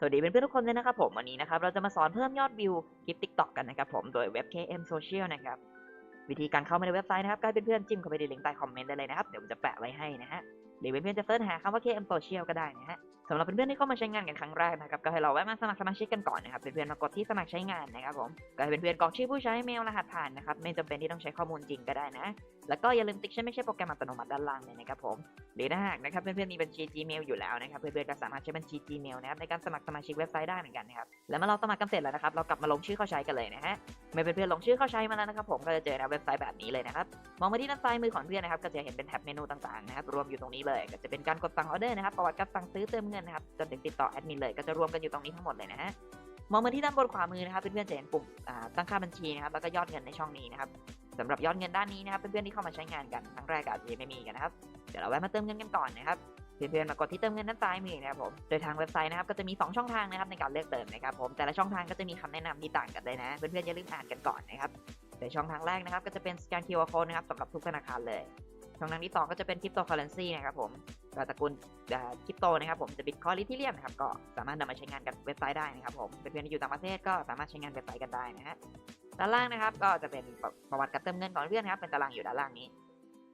สวัสดีเพื่อนๆทุกคนเลยนะครับผมวันนี้นะครับเราจะมาสอนเพิ่มยอดวิวคลิป TikTok กันนะครับผมโดยเว็บ KM Social นะครับวิธีการเข้ามาในเว็บไซต์นะครับก็ให้เพื่อนๆจิ้มเข้าไปในลิงก์ใต้คอมเมนต์ได้เลยนะครับเดี๋ยวผมจะแปะไว้ให้นะฮะหรือเพื่อนๆจะเสิร์ชหาคำว่า KM Social ก็ได้นะฮะสำหรับเพื่อนๆที่เข้ามาใช้งานกันครั้งแรกนะครับก็ให้เราแวะมาสมัครสมาชิกกันก่อนนะครับเพื่อนๆมากดที่สมัครใช้งานนะครับผมก็ให้เพื่อนๆกรอกชื่อผู้ใช้เมลรหัสผ่านนะครับไม่จำเป็นที่ต้องใช้ข้อมูลจริงก็ได้นะ แล้วก็อย่าลืมติ๊กใช่ไม่ใช่โปรแกรมอัตโนมัติด้านล่างเลยนะครับผมหรือถ้าหากนะครับเพื่อนๆมีบัญชี Gmail อยู่แล้วนะครับเพื่อนๆก็สามารถใช้บัญชี Gmail นะครับในการสมัครสมาชิกเว็บไซต์ได้เหมือนกันนะครับแล้วเมื่อเราสมัครกันเสร็จแล้วนะครับเรากลับมาลงชื่อเข้าใช้กันเลยนะฮะเมื่อเพื่อนๆลงชื่อเข้าใช้มาแล้วนะครับผมก็จะเจอนะเว็บไซต์แบบนี้เลยนะครับมองมาที่ด้านซ้ายมือของเพื่อนนะครับก็จะเห็นเป็นแท็บเมนูต่างๆนะครับรวมอยู่ตรงนี้เลยก็จะเป็นการกดสั่งออเดอร์นะครับประวัติการสั่งซื้อเติมเงินนะครับจนถึงติดต่อแอดมินเลยก็จะรวมกันอยู่ตรงนี้ทั้งหมดเลยนะฮะมองมาที่ด้านบนขวามือนะครับเพื่อนๆจะเห็นปุ่มตั้งค่าบัญชีนะครับแล้วก็ยอดเงินในช่องนี้นะครับสำหรับยอดเงินด้านนี้นะครับเพื่อนๆที่เข้ามาใช้งานกันครั้งแรกอาจจะยังไม่มีกันนะครับเดี๋ยวเราแวะมาเติมเงินกันก่อนนะครับเพื่อนๆมากดที่เติมเงินด้านซ้ายมือนะครับผมโดยทางเว็บไซต์นะครับก็จะมี 2 ช่องทางนะครับในการเลือกเติมนะครับผมแต่ละช่องทางก็จะมีคำแนะนำที่ต่างกันเลยนะเพื่อนๆอย่าลืมอ่านกันก่อนนะครับโดยช่องทางแรกนะครับก็จะเป็นสแกน QR code นะครับสำหรับทุกธนาคารเลย ช่องทางที่สองก็จะเป็นคริปโตเคอเรนซีนะครับผมตระกูลคริปโตนะครับผมจะบิตคอยลิทีเรียมนะครับก็สามารถนำมาใช้งานกับเว็บไซต์ได้นะครับผมเพื่อนๆที่อยู่ต่างประเทศก็สามารถใช้งานเว็บไซต์กันได้นะฮะด้านล่างนะครับก็จะเป็นประวัติการเติมเงินของเพื่อนนะครับเป็นตารางอยู่ด้านล่างนี้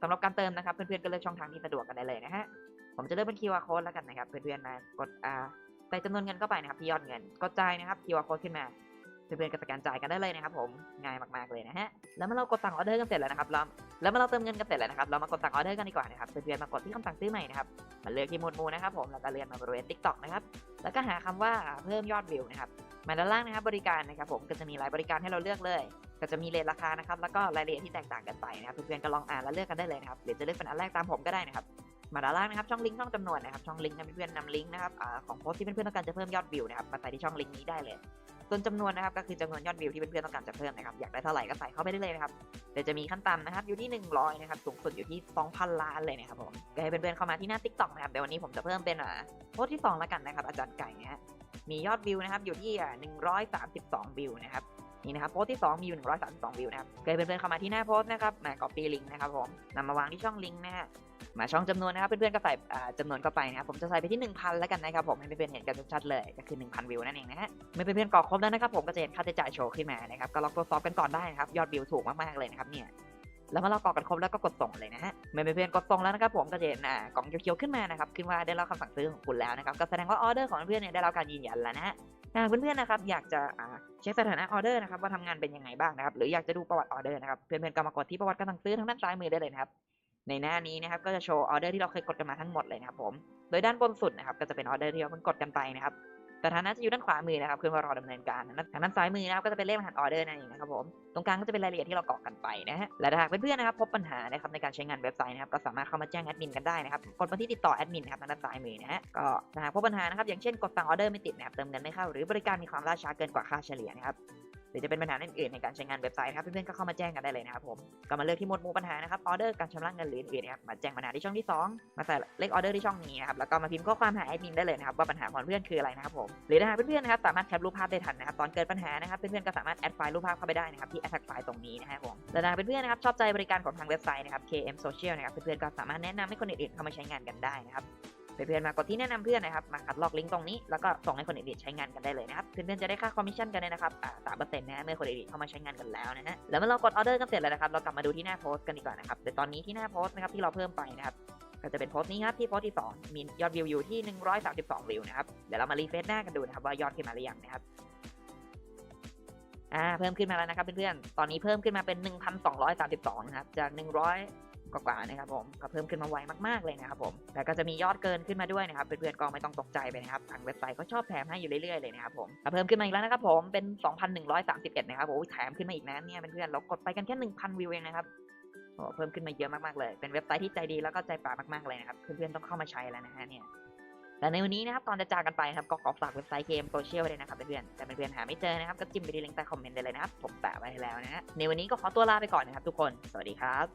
สำหรับการเติมนะครับเพื่อนๆก็เลือกช่องทางที่สะดวกกันได้เลยนะฮะผมจะเลือกเป็น QR code แล้วกันนะครับเพื่อนๆมากดอ่าใส่จำนวนเงินเข้าไปนะครับที่ยอดเงินกดจ่ายนะครับ QR code ขึ้นมา เพื่อนๆก็สแกนจ่ายกันได้เลยนะครับผมง่ายมากๆเลยนะฮะแล้วเมื่อเรากดสั่งออเดอร์กันเสร็จแล้วนะครับเราแล้วเมื่อเราเติมเงินกันเสร็จแล้วนะครับเรามากดสั่งออเดอร์กันดีกว่านะครับเพื่อนๆมากดที่คำสั่งซื้อใหม่นะครับมาเลือกที่หมวดหมู่นะครับผมแล้วก็เลื่อนมาบริเวณ TikTok นะครับแล้วก็หาคำว่าเพิ่มยอดวิวนะครับมาด้านล่างนะครับบริการนะครับผมก็จะมีหลายบริการให้เราเลือกเลย ก็จะมีเรทราคานะครับแล้วก็รายละเอียดที่แตกต่างกันไปนะครับเพื่อนๆก็ลองอ่านแล้วเลือกกันได้เลยนะครับหรือจะเลือกเป็นอันแรกตามผมก็ได้นะครับมาด้านล่างนะครับช่องลิงก์ช่องจำนวนนะครับช่องลิงก์นะเพื่อนๆนำลิงก์นะครับของโพสต์ที่เพื่อนๆต้องการจะเพิ่มยอดวิวนะครับมาใส่ที่ช่องลิงก์นี้ได้เลย ส่วนจำนวนนะครับก็คือจำนวนยอดวิวที่เพื่อนๆต้องการจะเพิ่มนะครับอยากได้เท่าไหร่ก็ใส่เข้าไปได้เลยนะครับเดี๋ยวจะมีขั้นต่ำนะครับอยู่ที่ 100นะครับสูงสุดอยู่ที่ 2,000 ล้านเลยนะครับผมก็ให้เพื่อนๆเข้ามาที่หน้า TikTok นะครับเดี๋ยววันนี้ผมจะเพิ่มเป็นอ่าโพสที่สองแล้วกันนะครับอาจารย์ไก่นะฮะมียอดวิวนะครับอยู่ที่อ่า132วิวนะครับนี่นะครับโพสที่ 2 มีอยู่ 132 วิวนะครับเคยเพื่อนๆเข้ามาที่หน้าโพสนะครับมา copy ลิงก์นะครับผมนำมาวางที่ช่องลิงก์นะฮะ มาช่องจำนวนนะครับเพื่อนๆก็ใส่จำนวนเข้าไปนะครับผมจะใส่ไปที่ 1,000 แล้วกันนะครับผมให้เพื่อนๆเห็นกันชัดๆเลยก็คือ 1,000 วิวนั่นเองนะฮะเมื่อเพื่อนๆกรอกครบแล้วนะครับผมก็จะเห็นค่าใช้จ่ายโชว์ขึ้นมานะครับก็ลองตรวจสอบกันก่อนได้นะครับยอดวิวถูกมากๆเลยนะครับเนี่ยแล้วเมื่อเรากรอกกันครบแล้วก็กดส่งเลยนะฮะเมื่อเพื่อนๆกดส่งแล้วนะครับผมก็จะเห็นอ่ากล่องเขียวๆขึ้นมานะครับขึ้นว่าได้รับคำสั่งซื้อของคุณแล้วนะครับก็แสดงว่าออเดอร์ของเพื่อนๆเนี่ยได้รับการยืนยันแล้วนะฮะหากเพื่อนๆนะครับอยากจะอ่าเช็คสถานะออเดอร์นะครับว่าทำงานเป็นยังไงบ้างนะครับหรืออยากจะดูประวัติออเดอร์นะครับเพื่อนๆก็มากดที่ประวัติการสั่งซื้อทางด้านซ้ายมือได้เลยนะครับ ในหน้านี้นะครับก็จะโชว์ออเดอร์ที่เราเคยกดกันมาทั้งหมดเลยนะครับผม โดยด้านบนสุดนะครับก็จะเป็นออเดอร์ที่เราเพิ่งกดกันไปนะครับสถานะจะอยู่ด้านขวามือนะครับคือว่ารอดำเนินการทางด้านซ้ายมือนะครับก็จะเป็นเลขรหัสออเดอร์นั่นเองนะครับผม ตรงกลางก็จะเป็นรายละเอียดที่เรากรอกกันไปนะฮะ และถ้าหากเพื่อนๆนะครับพบปัญหานะครับในการใช้งานเว็บไซต์นะครับก็สามารถเข้ามาแจ้งแอดมินกันได้นะครับ กดมาที่ติดต่อแอดมินนะครับทางด้านซ้ายมือนะฮะ ก็ถ้าหากพบปัญหานะครับอย่างเช่นกดสั่งออเดอร์ไม่ติดนะครับเติมเงินไม่เข้าหรือบริการมีความล่าช้าเกินกว่าค่าเฉลี่ยนะครับ รือจะเป็นปัญหาอื่นๆในการใช้งานเว็บไซต์นะครับเพื่อนๆก็เข้ามาแจ้งกันได้เลยนะครับผมก็มาเลือกที่หมวดหมู่ปัญหานะครับออเดอร์การชำระเงินหรืออื่นๆนะครับมาแจ้งปัญหาที่ช่องที่ 2 มาใส่เลขออเดอร์ที่ช่องนี้นะครับแล้วก็มาพิมพ์ข้อความหาแอดมินได้เลยนะครับว่าปัญหาของเพื่อนคืออะไรนะครับผมหรือถ้าหากเพื่อนๆนะครับสามารถแคปรูปภาพได้ทันนะครับตอนเกิดปัญหานะครับเพื่อนๆก็สามารถแอดไฟล์รูปภาพเข้าไปได้นะครับที่ attach ไฟล์ตรงนี้นะครับผมและถ้าหากเพื่อนๆนะครับชอบใจบริการของทางเว็บไซต์นะครับ KM Social นะครับเพื่อนๆก็สามารถแนะนำให้คนอื่นๆเข้ามาใช้งานกันได้นะครับ เพื่อนๆมากดที่แนะนำเพื่อนนะครับมาคัดลอกลิงก์ตรงนี้แล้วก็ส่งให้คนอื่นๆใช้งานกันได้เลยนะครับเพื่อนๆจะได้ค่าคอมมิชชั่นกันเลยนะครับอ่าสามเปอร์เซ็นต์นะเมื่อคนอื่นๆเข้ามาใช้งานกันแล้วนะฮะแล้วเมื่อเรากดออเดอร์กันเสร็จแล้วนะครับเรากลับมาดูที่หน้าโพสต์กันดีกว่านะครับแต่ตอนนี้ที่หน้าโพสต์นะครับที่เราเพิ่มไปนะครับก็จะเป็นโพสต์นี้ครับที่โพสต์ที่ 2 มียอดวิวอยู่ที่ 132 วิวนะครับเดี๋ยวเรามารีเฟรชหน้ากันดูนะครับว่ายอดขึ้นมาหรือยังนะครับอ่าเพิ่มขึ้นมาแล้วนะครับเพื่อนๆตอนนี้เพิ่มขึ้นมาเป็น 1,232นะครับจาก100 กว่าๆนะครับผมก็เพิ่มขึ้นมาไวมากๆเลยนะครับผมแต่ก็จะมียอดเกินขึ้นมาด้วยนะครับเพื่อนๆก็ไม่ต้องตกใจไปนะครับทางเว็บไซต์ก็ชอบแถมให้อยู่เรื่อยๆเลยนะครับผมก็เพิ่มขึ้นมาอีกแล้วนะครับผมเป็น 2,131 นะครับโอ้ยแถมขึ้นมาอีกนะเนี่ยเพื่อนๆเรากดไปกันแค่ 1,000 วิวเองนะครับโอ้เพิ่มขึ้นมาเยอะมากๆเลย เป็นเว็บไซต์ที่ใจดีแล้วก็ใจป่ามากๆเลยนะครับเพื่อนๆต้องเข้ามาใช้แล้วนะฮะเนี่ยแต่ในวันนี้นะครับก่อนจะจากกันไปครับก็ขอฝากเว็บไซต์เกมโซเชียลไว้เลยนะครับเพื่อนๆแต่เพื่อนๆหาไม่เจอนะครับก็จิ้มไปที่ลิงก์ใต้คอมเมนต์ได้เลยนะครับผมแปะไว้แล้วนะฮะในวันนี้ก็ขอตัวลาไปก่อนนะครับทุกคน สวัสดีครับ